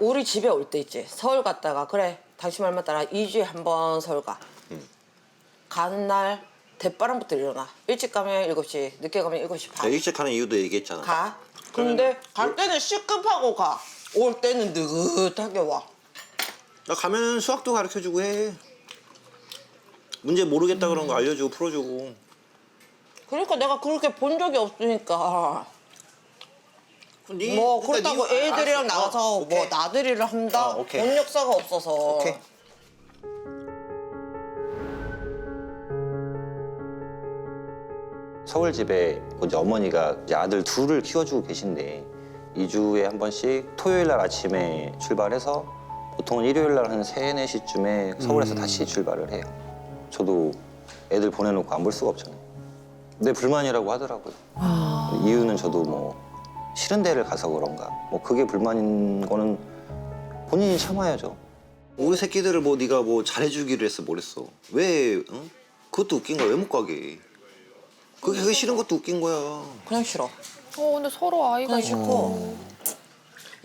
우리 집에 올 때 있지. 서울 갔다가 그래 당신 말만 따라 2주에 한 번 서울 가. 가는 날 대바람부터 일어나. 일찍 가면 7시, 늦게 가면 7시 자, 반. 일찍 가는 이유도 얘기했잖아. 가. 근데 갈 때는 시급하고 가. 올 때는 느긋하게 와. 나 가면 수학도 가르쳐주고 해. 문제 모르겠다 그런 거 알려주고 풀어주고. 그러니까 내가 그렇게 본 적이 없으니까. 네- 뭐 그러니까 그렇다고 네- 애들이랑 알았어. 나가서 어, 뭐 오케이. 나들이를 한다. 어, 오케이. 본 역사가 없어서. 오케이. 서울 집에 이제 어머니가 이제 아들 둘을 키워주고 계신데 2주에 한 번씩 토요일 날 아침에 출발해서 보통은 일요일 날한 3, 4시쯤에 서울에서 다시 출발을 해요. 저도 애들 보내놓고 안 볼 수가 없잖아요. 근데 불만이라고 하더라고요. 이유는 저도 뭐 싫은 데를 가서 그런가. 뭐 그게 불만인 거는 본인이 참아야죠. 우리 새끼들을 뭐 네가 뭐 잘해주기로 했어 뭐랬어. 왜? 응? 그것도 웃긴 거야. 왜못 가게? 그게 그게 싫은 것도 웃긴 거야. 그냥 싫어. 어 근데 서로 아이가 그냥 싫고.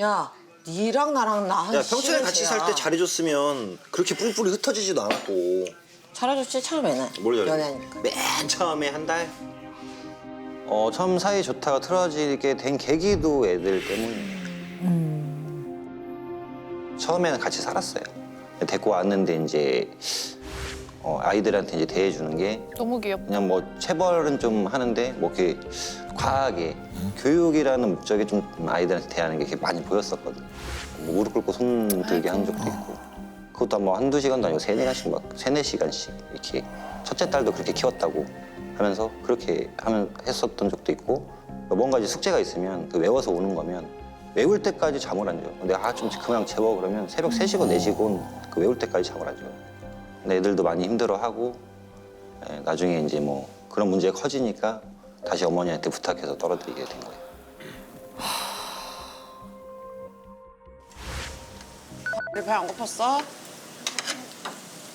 야, 니랑 나랑 나한 야 평소에 같이 살 때 잘해줬으면 그렇게 뿔뿔이 흩어지지도 않았고. 잘해줬지 처음에는. 뭘 잘해? 연애니까. 맨 처음에 한 달. 어, 처음 사이 좋다가 틀어지게 된 계기도 애들 때문이에요. 처음에는 같이 살았어요. 데리고 왔는데 이제 어, 아이들한테 이제 대해주는 게 너무 귀엽다. 그냥 뭐 체벌은 좀 하는데 뭐 이렇게 과하게 교육이라는 목적에 좀 아이들한테 대하는 게 이렇게 많이 보였었거든. 뭐 무릎 꿇고 손 들게 한 적도 있고 그것도 뭐 한두 시간도 아니고 세네 시간씩 막 세네 시간씩 이렇게 첫째 딸도 그렇게 키웠다고 하면서 그렇게 하면 했었던 적도 있고 뭔가 이제 숙제가 있으면 그 외워서 오는 거면 외울 때까지 잠을 안 줘. 근데 아좀 그냥 재워 그러면 새벽 세시고네시고그 외울 때까지 잠을 안 줘. 근데 애들도 많이 힘들어하고 예, 나중에 이제 뭐 그런 문제가 커지니까 다시 어머니한테 부탁해서 떨어뜨리게 된 거예요. 배 안 고팠어?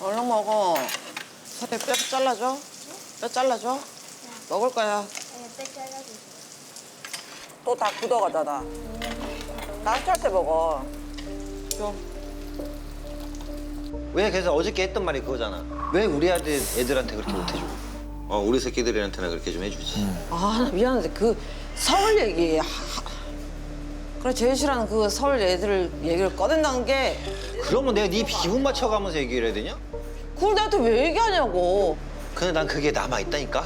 얼른 먹어. 서대 뼈 잘라줘. 뼈 잘라줘. 먹을 거야. 또 다 굳어가잖아. 따뜻할 때 먹어. 좀. 왜 그래서 어저께 했던 말이 그거잖아. 왜 우리 아들 애들한테 그렇게 못 해주고? 어 우리 새끼들한테는 그렇게 좀 해주지. 아, 나 미안한데 그 서울 얘기. 하- 그래 제일 싫어하는 그 서울 애들 얘기를 꺼낸다는 게 그러면 내가 네 기분 맞춰가면서 얘기를 해야 되냐? 그걸 나한테 왜 얘기하냐고. 근데 난 그게 남아 있다니까.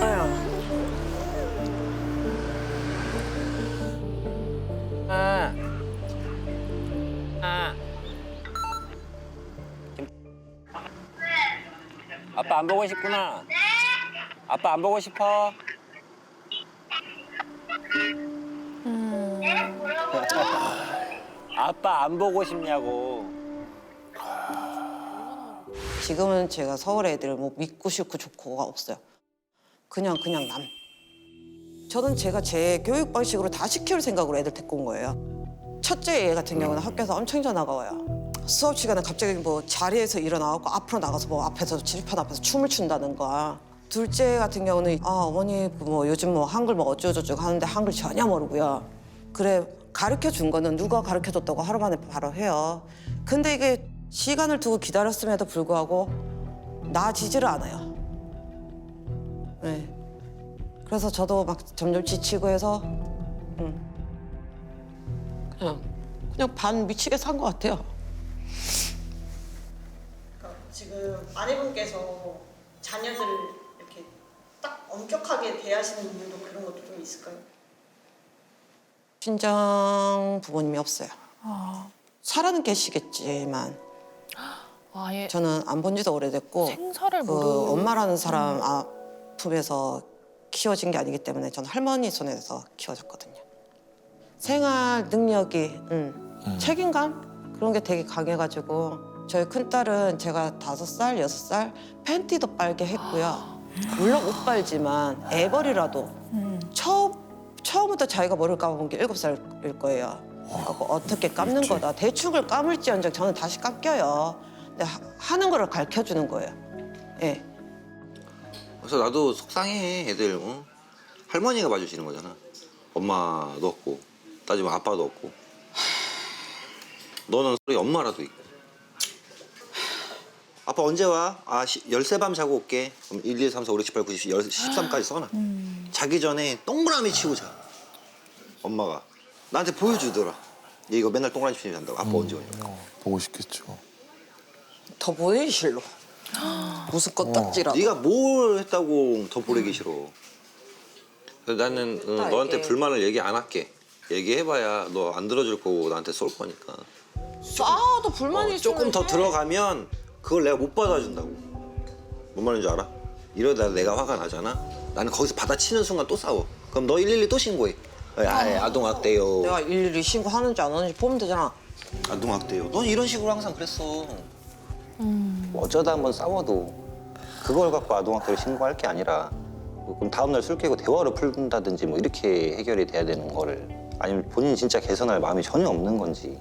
아야. 아. 아. 아빠 안 보고 싶구나. 아빠 안 보고 싶어. 아빠 안 보고 싶냐고. 지금은 제가 서울 애들 뭐 믿고 싫고 좋고가 없어요. 그냥 그냥 남. 저는 제가 제 교육 방식으로 다 시킬 생각으로 애들 데리고 온 거예요. 첫째 애 같은 경우는 학교에서 엄청 전화가 와요. 수업 시간에 갑자기 뭐 자리에서 일어나고 앞으로 나가서 뭐 앞에서 지휘판 앞에서 춤을 춘다든가. 둘째 같은 경우는 아 어머니 뭐 요즘 뭐 한글 뭐 어쩌고저쩌고 하는데 한글 전혀 모르고요. 그래 가르쳐 준 거는 누가 가르쳐 줬다고 하루 만에 바로 해요. 근데 이게 시간을 두고 기다렸음에도 불구하고 나아지지를 않아요. 네. 그래서 저도 막 점점 지치고 해서 음. 그냥 그냥 반 미치게 산 것 같아요. 지금 아내분께서 자녀들 이렇게 딱 엄격하게 대하시는 이유도 그런 것도 좀 있을까요? 친정 부모님이 없어요. 살아는 계시겠지만 아예 저는 안 본 지도 오래됐고 생사를 그 모르. 엄마라는 사람 아, 품에서 키워진 게 아니기 때문에 저는 할머니 손에서 키워졌거든요. 생활 능력이, 음, 책임감 그런 게 되게 강해가지고 저희 큰 딸은 제가 다섯 살, 여섯 살 팬티도 빨게 했고요. 물론 못 빨지만 애벌이라도 처음 처음부터 자기가 머리를 감아본 게 일곱 살일 거예요. 그러니까 뭐 어떻게 감는 거다. 대충을 감을지언정 저는 다시 깎여요. 근데 하- 하는 거를 가르쳐 주는 거예요. 예. 그래서 나도 속상해 애들 어? 할머니가 봐주시는 거잖아 엄마도 없고 따지면 아빠도 없고 너는 소리 엄마라도 있고 아빠 언제 와? 아 시, 열세 밤 자고 올게 그럼 1, 2, 3, 4, 5, 6, 7, 8, 9, 10, 13까지 써놔 자기 전에 동그라미 치고 자 엄마가 나한테 보여주더라 얘 이거 맨날 동그라미 치고 잔다고 아빠 언제 오냐고 보고 싶겠죠. 더 보내기 싫어. 무슨 껍딱지라도. 네가 뭘 했다고 더 보내기 싫어. 그래서 나는 어, 아, 너한테 이게- 불만을 얘기 안 할게. 얘기해봐야 너 안 들어줄 거고 나한테 쏠 거니까. 싸도 불만이 어, 조금 더 있으면 해. 들어가면 그걸 내가 못 받아준다고. 뭔 말인지 알아? 이러다 내가 화가 나잖아. 나는 거기서 받아치는 순간 또 싸워. 그럼 너 112 또 신고해. 아, 아동학대요. 내가 일일이 신고하는지 안 하는지 보면 되잖아. 아동학대요. 넌 이런 식으로 항상 그랬어. 뭐 어쩌다 한번 싸워도 그걸 갖고 아동학대를 신고할 게 아니라 뭐 그럼 다음날 술 깨고 대화를 풀든다든지 뭐 이렇게 해결이 돼야 되는 거를 아니면 본인이 진짜 개선할 마음이 전혀 없는 건지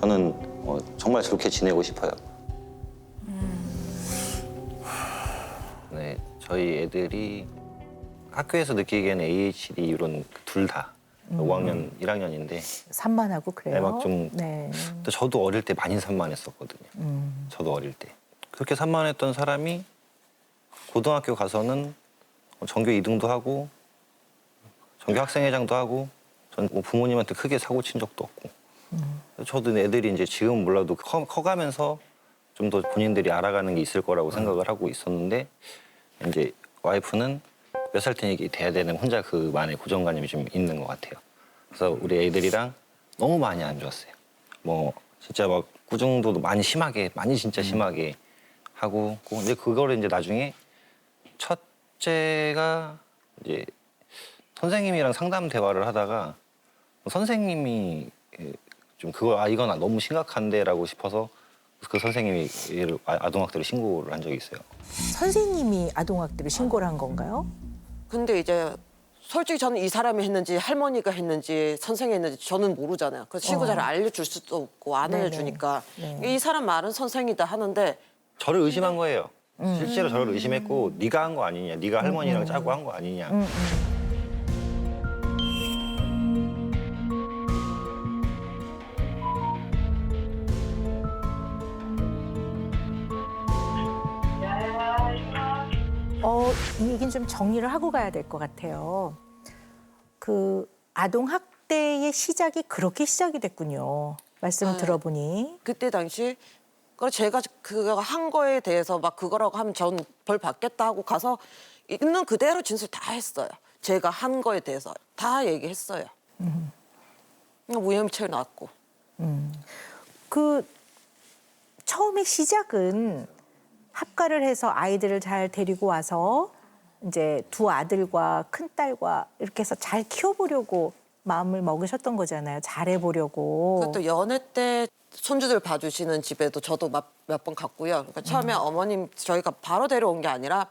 저는 어, 정말 저렇게 지내고 싶어요. 네, 저희 애들이 학교에서 느끼기에는 AHD 이론 둘다 5학년, 1학년인데 산만하고 그래요. 네, 막 좀- 네. 근데 저도 어릴 때 많이 산만했었거든요. 음. 저도 어릴 때. 그렇게 산만했던 사람이 고등학교 가서는 전교 2등도 하고 전교 학생회장도 하고 전 뭐 부모님한테 크게 사고 친 적도 없고 저도 애들이 이제 지금 몰라도 커, 커가면서 좀 더 본인들이 알아가는 게 있을 거라고 생각을 하고 있었는데 이제 와이프는 몇 살 때는 이게 돼야 되는 혼자 그만의 고정관념이 좀 있는 것 같아요. 그래서 우리 애들이랑 너무 많이 안 좋았어요. 뭐 진짜 막 꾸중도 많이 심하게 많이 진짜 심하게 하고 근데 그거를 이제 나중에 첫째가 이제 선생님이랑 상담 대화를 하다가 선생님이 좀 그거 아 이건 너무 심각한데라고 싶어서 그 선생님이 얘를 아- 아동학대를 신고를 한 적이 있어요. 선생님이 아동학대를 신고를 한 건가요? 근데 이제 솔직히 저는 이 사람이 했는지 할머니가 했는지 선생이 했는지 저는 모르잖아요. 그래서 신고 자를 알려줄 수도 없고 안 어. 네네. 알려주니까 네. 이 사람 말은 선생이다 하는데 저를 의심한 거예요. 실제로 저를 의심했고 네가 한 거 아니냐, 네가 할머니랑 짜고 한 거 아니냐. 이 얘기는 좀 정리를 하고 가야 될 것 같아요. 그 아동 학대의 시작이 그렇게 시작이 됐군요. 말씀을 네. 들어보니. 그때 당시 그 제가 그거 한 거에 대해서 막 그거라고 하면 전 벌 받겠다 하고 가서 있는 그대로 진술 다 했어요. 제가 한 거에 대해서 다 얘기했어요. 무혐의처 나왔고. 그 처음에 시작은 합가를 해서 아이들을 잘 데리고 와서 이제 두 아들과 큰 딸과 이렇게 해서 잘 키워보려고 마음을 먹으셨던 거잖아요. 잘해보려고. 그것도 연애 때 손주들 봐주시는 집에도 저도 몇 번 갔고요. 그러니까 처음에 어머님 저희가 바로 데려온 게 아니라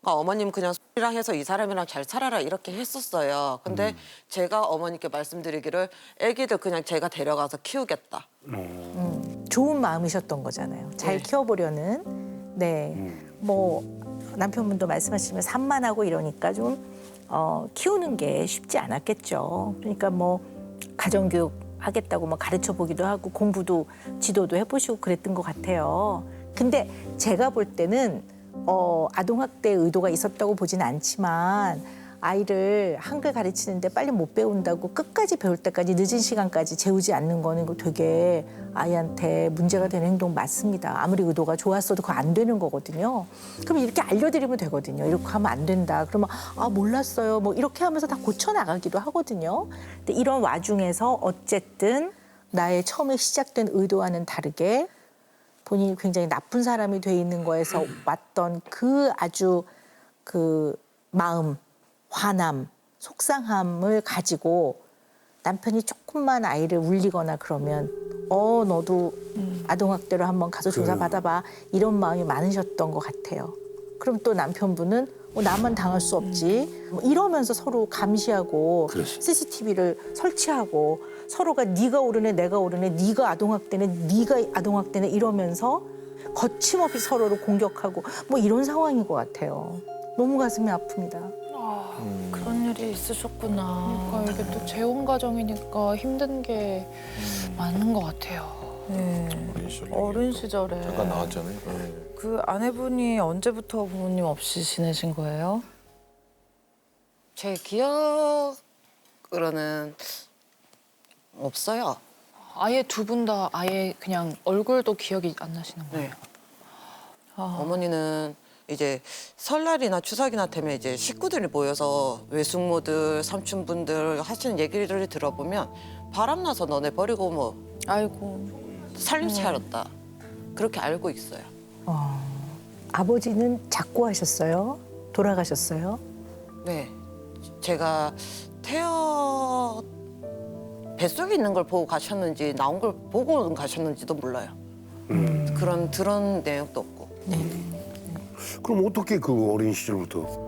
그러니까 어머님 그냥 이랑 해서 이 사람이랑 잘 살아라 이렇게 했었어요. 근데 제가 어머니께 말씀드리기를 애기들 그냥 제가 데려가서 키우겠다. 좋은 마음이셨던 거잖아요. 잘 네. 키워보려는. 네. 뭐 남편분도 말씀하시면 산만하고 이러니까 좀 어, 키우는 게 쉽지 않았겠죠. 그러니까 뭐 가정교육 하겠다고 뭐 가르쳐 보기도 하고 공부도 지도도 해보시고 그랬던 것 같아요. 근데 제가 볼 때는 어, 아동학대 의도가 있었다고 보진 않지만 아이를 한글 가르치는데 빨리 못 배운다고 끝까지 배울 때까지 늦은 시간까지 재우지 않는 거는 되게 아이한테 문제가 되는 행동 맞습니다. 아무리 의도가 좋았어도 그거 안 되는 거거든요. 그럼 이렇게 알려드리면 되거든요. 이렇게 하면 안 된다. 그러면 아 몰랐어요. 뭐 이렇게 하면서 다 고쳐 나가기도 하거든요. 근데 이런 와중에서 어쨌든 나의 처음에 시작된 의도와는 다르게 본인이 굉장히 나쁜 사람이 돼 있는 거에서 왔던 그 아주 그 마음, 화남, 속상함을 가지고 남편이 조금만 아이를 울리거나 그러면 어 너도 아동학대로 한번 가서 조사 받아봐 이런 마음이 많으셨던 것 같아요. 그럼 또 남편분은 어, 나만 당할 수 없지 뭐 이러면서 서로 감시하고 CCTV를 설치하고 서로가 네가 옳으네 내가 옳으네 네가 아동학대네 네가 아동학대네 이러면서 거침없이 서로를 공격하고 뭐 이런 상황인 것 같아요. 너무 가슴이 아픕니다. 아, 음. 일이 있으셨구나. 그러니까 이게 또 재혼 가정이니까 힘든 게 많은 것 같아요. 네. 어린 시절 어린 시절에 잠깐 나왔잖아요. 네. 그 아내분이 언제부터 부모님 없이 지내신 거예요? 제 기억으로는 없어요. 아예 두 분 다 아예 그냥 얼굴도 기억이 안 나시는 거예요? 네. 아, 어머니는 이제 설날이나 추석이나 되면 이제 식구들이 모여서 외숙모들, 삼촌분들 하시는 얘기를 들어보면 바람나서 너네 버리고 뭐 아이고. 살림 차렸다. 그렇게 알고 있어요. 어, 아버지는 작고 하셨어요? 돌아가셨어요? 네. 제가 태어 뱃속에 있는 걸 보고 가셨는지 나온 걸 보고 가셨는지도 몰라요. 그런 들은 내용도 없고. 그럼 어떻게 그 어린 시절부터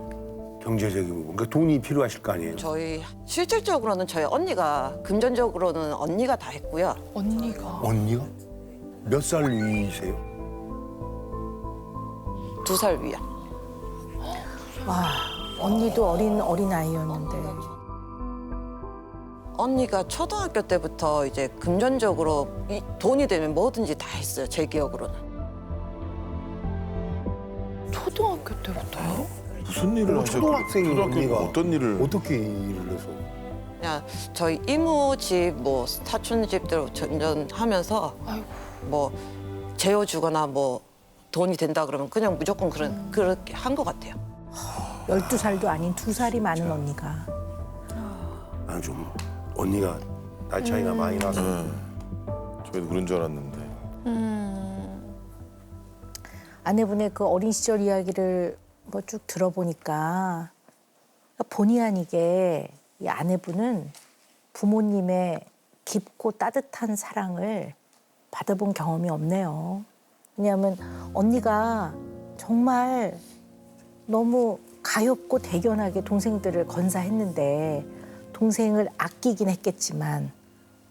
경제적인 거, 그러니까 돈이 필요하실 거 아니에요? 저희 실질적으로는 저희 언니가 금전적으로는 언니가 다 했고요. 언니가 언니가 몇 살 위세요? 두 살 위야. 와, 언니도 어린 어린 아이였는데. 언니가 초등학교 때부터 이제 금전적으로 이 돈이 되면 뭐든지 다 했어요. 제 기억으로는. 초등학교 때부터요? 무슨 일을 어, 하셨 초등학생 초등학교 언니가 어떤 일을 어떻게 일을 해서? 그냥 저희 이모 집, 뭐 사촌 집들 전전하면서 아이고. 뭐 재워주거나 뭐 돈이 된다 그러면 그냥 무조건 그런 그렇게 한 것 같아요. 12살도 아닌 두살이 많은 언니가. 나는 좀 언니가 나이 차이가 많이 나서 네. 저희도 그런 줄 알았는데. 아내분의 그 어린 시절 이야기를 뭐 쭉 들어보니까 본의 아니게 이 아내분은 부모님의 깊고 따뜻한 사랑을 받아본 경험이 없네요. 왜냐하면 언니가 정말 너무 가엾고 대견하게 동생들을 건사했는데 동생을 아끼긴 했겠지만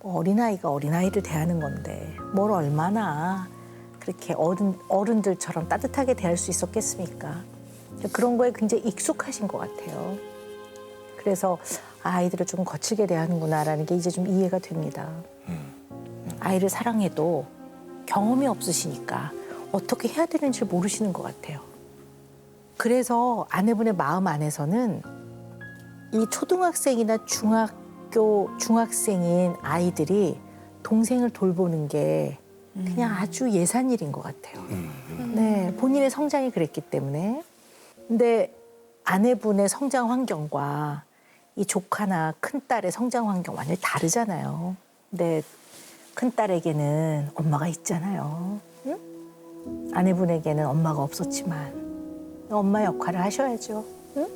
뭐 어린아이가 어린아이를 대하는 건데 뭘 얼마나 그렇게 어른, 어른들처럼 따뜻하게 대할 수 있었겠습니까? 그런 거에 굉장히 익숙하신 것 같아요. 그래서 아이들을 좀 거칠게 대하는구나라는 게 이제 좀 이해가 됩니다. 아이를 사랑해도 경험이 없으시니까 어떻게 해야 되는지 모르시는 것 같아요. 그래서 아내분의 마음 안에서는 이 초등학생이나 중학교 중학생인 아이들이 동생을 돌보는 게 그냥 아주 예산일인 것 같아요. 네, 본인의 성장이 그랬기 때문에. 근데 아내분의 성장 환경과 이 조카나 큰딸의 성장 환경 완전히 다르잖아요. 근데 큰딸에게는 엄마가 있잖아요. 응? 아내분에게는 엄마가 없었지만 엄마 역할을 하셔야죠. 응?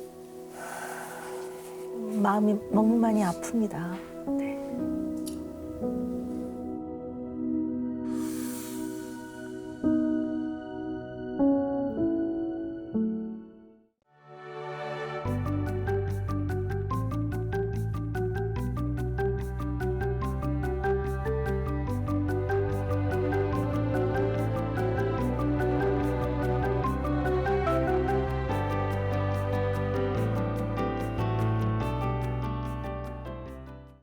마음이 너무 많이 아픕니다.